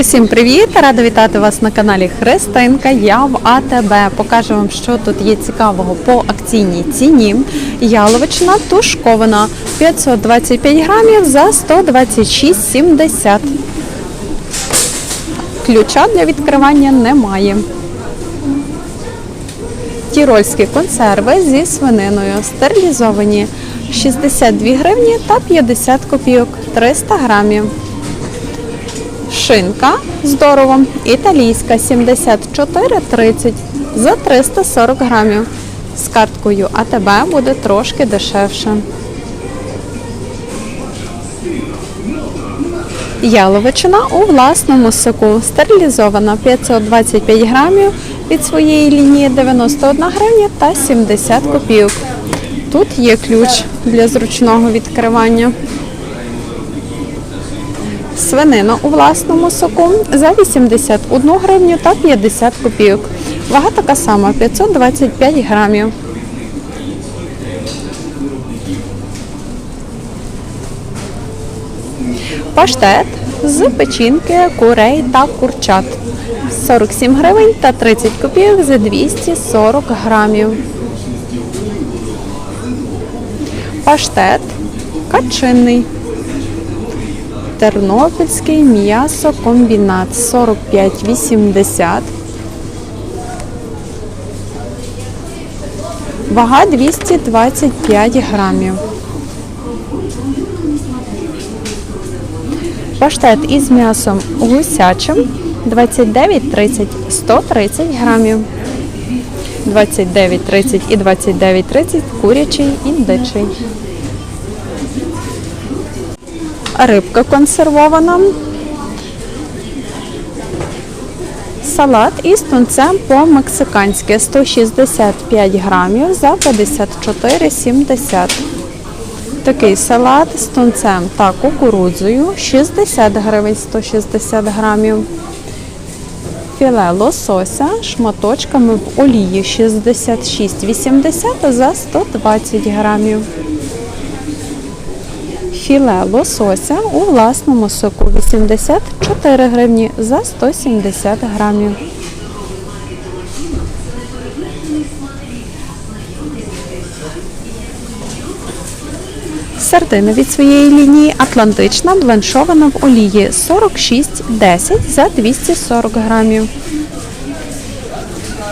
Усім привіт! Рада вітати вас на каналі Христинка. Я в АТБ. Покажу вам, що тут є цікавого по акційній ціні. Яловичина тушкована 525 грамів за 126,70. Ключа для відкривання немає. Тірольські консерви зі свининою стерилізовані 62 гривні та 50 копійок 300 грамів. Шинка здорово. Італійська 74,30 за 340 грамів. З карткою АТБ буде трошки дешевше. Яловичина у власному соку. Стерилізована 525 грамів від своєї лінії 91 гривня та 70 копійок. Тут є ключ для зручного відкривання. Свинина у власному соку за 81 гривню та 50 копійок. Вага така сама 525 грамів. Паштет з печінки, курей та курчат. 47 гривень та 30 копійок за 240 грамів. Паштет качинний. Тернопільський м'ясокомбінат 45,80. Вага 225 грамів. Паштет із м'ясом гусячим 29,30 130 грамів. 29,30 і 29,30 курячий індичий. Рибка консервована. Салат із тунцем по-мексиканськи 165 грамів за 54,70. Такий салат з тунцем та кукурудзою 60 гривень 160 грамів. Філе лосося шматочками в олії 66,80 за 120 грамів. Філе лосося у власному соку 84 гривні за 170 грамів. Сардина від своєї лінії Атлантична бланшована в олії 46,10 за 240 грамів.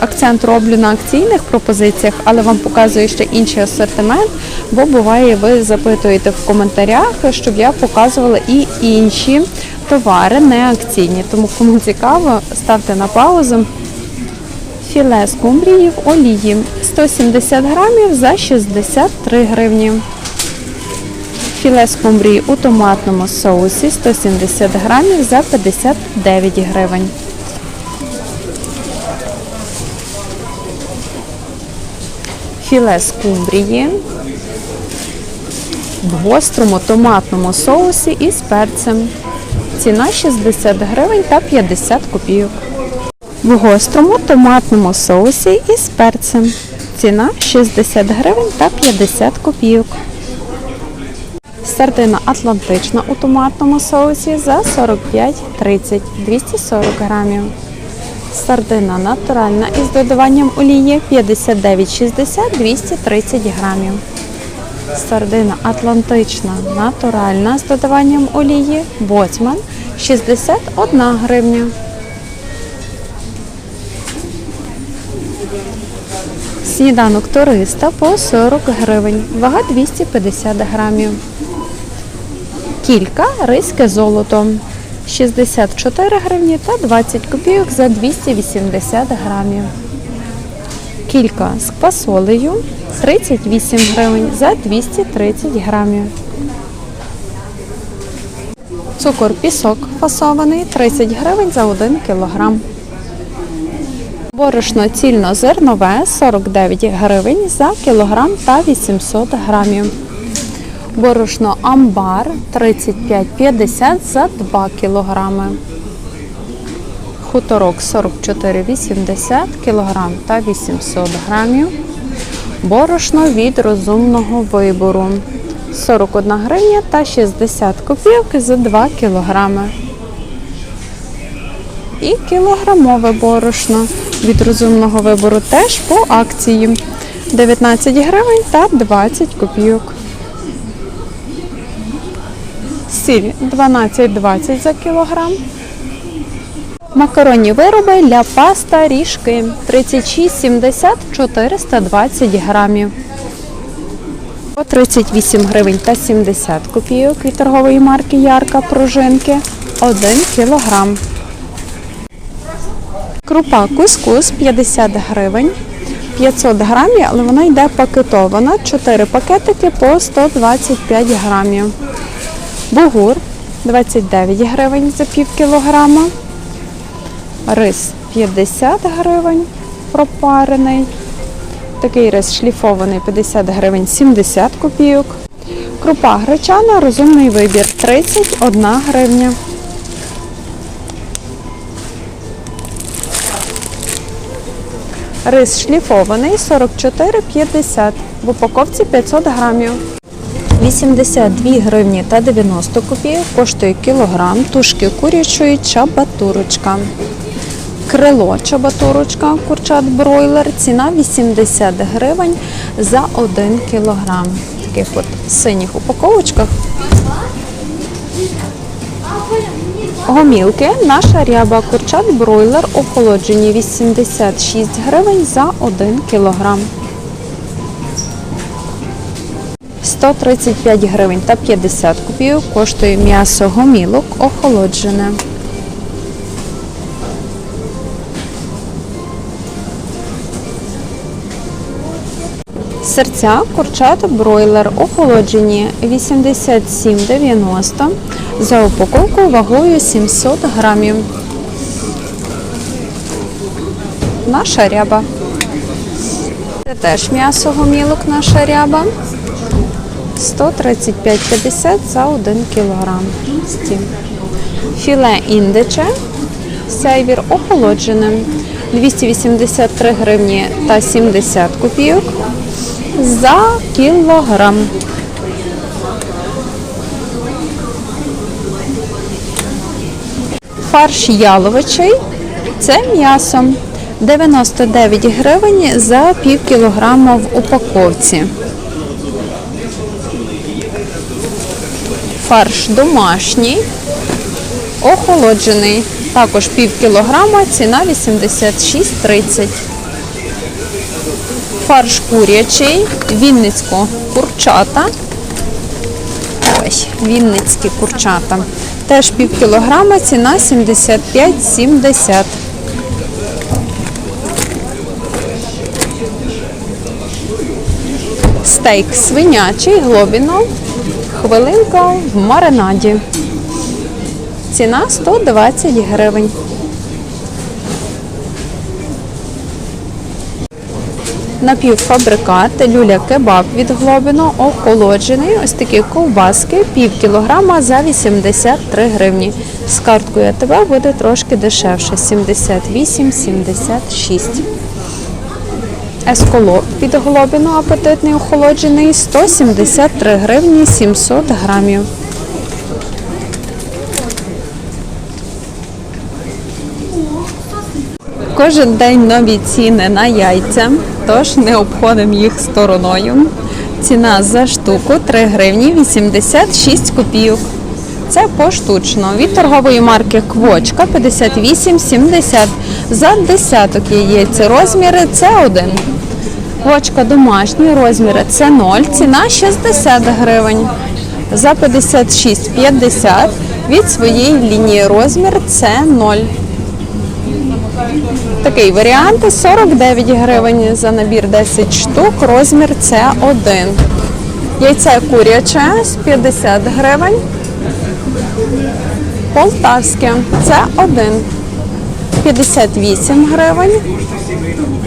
Акцент роблю на акційних пропозиціях, але вам показую ще інший асортимент, бо буває, ви запитуєте в коментарях, щоб я показувала і інші товари не акційні. Тому кому цікаво, ставте на паузу. Філе скумбрії в олії 170 грамів за 63 гривні. Філе скумбрії у томатному соусі 170 грамів за 59 гривень. Філе скумбрії в гострому томатному соусі із перцем. Ціна 60 гривень та 50 копійок. В гострому томатному соусі із перцем. Ціна 60 гривень та 50 копійок. Сардина Атлантична у томатному соусі за 45,30 240 грамів. Сардина натуральна із додаванням олії 59,60 230 грамів. Сардина Атлантична натуральна з додаванням олії Боцман 61 гривня. Сніданок туриста по 40 гривень. Вага 250 грамів. Кілька ризьке золото 64 гривні та 20 копійок за 280 грамів. Кілька з квасолею 38 гривень за 230 грамів. Цукор пісок фасований 30 гривень за 1 кілограм. Борошно цільнозернове 49 гривень за кілограм та 800 грамів. Борошно амбар 35,50 за 2 кілограми. Хуторок 44,80 кілограм та 800 грамів. Борошно від розумного вибору 41 гривня та 60 копійок за 2 кілограми. І кілограмове борошно від розумного вибору теж по акції 19 гривень та 20 копійок. Сіль 12,20 за кілограм. Макаронні вироби для паста ріжки 36,70 420 грамів. По 38 гривень та 70 копійок від торгової марки Ярка пружинки 1 кілограм. Крупа кускус 50 гривень. 500 грамів, але вона йде пакетована. 4 пакетики по 125 грамів. Бугур 29 гривень за пів кілограма. Рис 50 гривень пропарений. Такий рис шліфований 50 гривень 70 копійок. Крупа гречана, розумний вибір 31 гривня. Рис шліфований 44,50 в упаковці 500 грамів. 82 гривні та 90 копійок коштує кілограм тушки курячої чабатурочка. Крило чабатурочка, курчат бройлер, ціна 80 гривень за 1 кілограм. Таких от синіх упаковочках. Гомілки, наша ряба, курчат бройлер, охолоджені 86 гривень за 1 кілограм. 135 гривень та 50 копійок коштує м'ясо гомілок охолоджене. Серця курчата бройлер охолоджені 87,90 за упаковку вагою 700 грамів. Наша ряба. Це теж м'ясо гомілок наша ряба. 135,50 за 1 кілограм. Стім. Філе індиче, сейвір охолоджене 283 гривні та 70 копійок за кілограм. Фарш яловичий це м'ясо 99 гривень за пів кілограма в упаковці. Фарш домашній, охолоджений. Також пів кілограма, ціна 86,30. Фарш курячий, вінницько курчата. Ой, вінницькі курчата. Теж пів кілограма, ціна 75,70. Стейк свинячий, глобіно, хвилинка в маринаді. Ціна 120 гривень. Напівфабрикат, люля кебаб від Глобіно, охолоджений. Ось такі ковбаски, пів кілограма за 83 гривні. З карткою АТБ буде трошки дешевше 78,76. Есколоп від Глобіно апетитний охолоджений 173 гривні 700 грамів. Кожен день нові ціни на яйця, тож не обходимо їх стороною. Ціна за штуку 3 гривні 86 копійок. Це поштучно. Від торгової марки Квочка 58,70 за десяток яєць. Розміри це 1. Квочка домашні, розміри це 0, ціна 60 гривень. За 56,50 від своєї лінії розмір це 0. Такий варіант 49 гривень за набір 10 штук, розмір це 1. Яйце куряче з 50 гривень. Полтавське це 1. 58 гривень.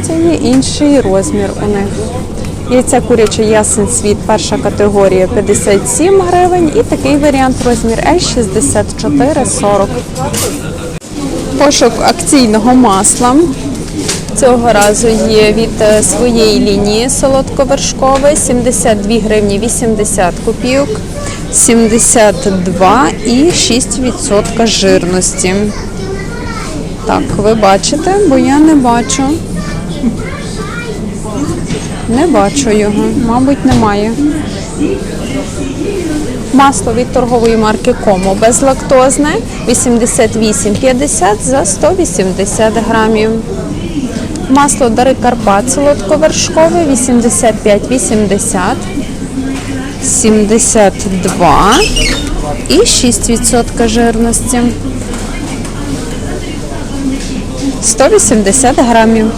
Це є інший розмір у них. Яйце куряче ясен світ, перша категорія 57 гривень. І такий варіант розмір L 64,40. Пошук акційного масла. Цього разу є від е, своєї лінії солодковершкове 72 гривні 80 копійок, 72 і 6% жирності. Так, ви бачите, бо я не бачу. Не бачу його, мабуть, немає. Масло від торгової марки Комо безлактозне 88,50 за 180 грамів. Масло Дари Карпат солодковершкове 85,80, 72 і 6% жирності. 180 грамів.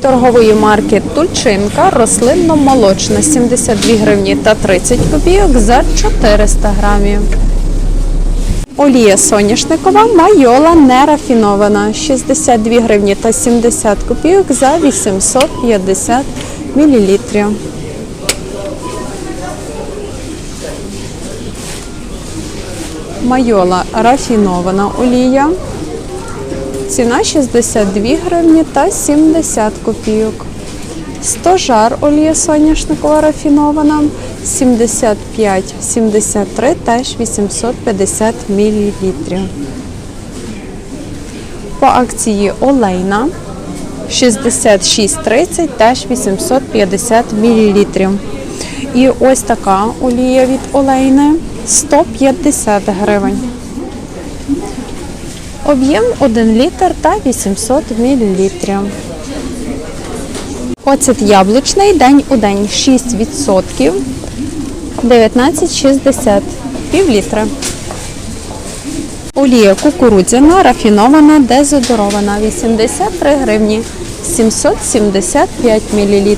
Торгової марки Тульчинка рослинно-молочна 72 гривні та 30 копійок за 400 грамів. Олія соняшникова майола нерафінована 62 гривні та 70 копійок за 850 мілілітрів. Майола рафінована олія. Ціна 62 гривні та 70 копійок. 100 жар олія соняшникова рафінована 75-73 теж 850 мл. По акції олейна 66,30 теж 850 мл. І ось така олія від олейни 150 гривень. Об'єм 1 літр та 800 мл. Оцет яблучний день у день 6%. 19,60 пів літра. Олія кукурудзяна, рафінована, дезодорована 83 гривні 775 мл.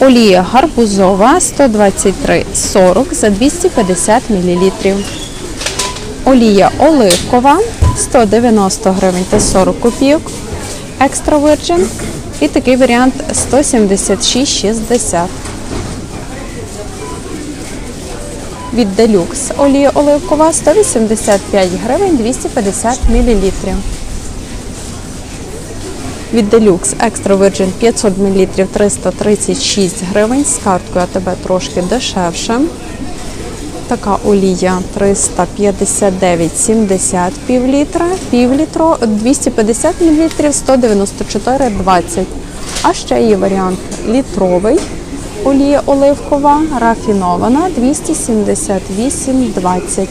Олія гарбузова 123,40 за 250 мл. Олія оливкова 190 гривень та 40 копійок. Екстра Virgin. І такий варіант 176,60. Від Deluxe олія оливкова 185 гривень 250 мл. Від Deluxe Extra Virgin 500 мл 336 гривень. З карткою АТБ трошки дешевше. Така олія 359,70 пів літра, пів літро 250 мл 194,20. А ще є варіант літровий. Олія оливкова рафінована 278,20.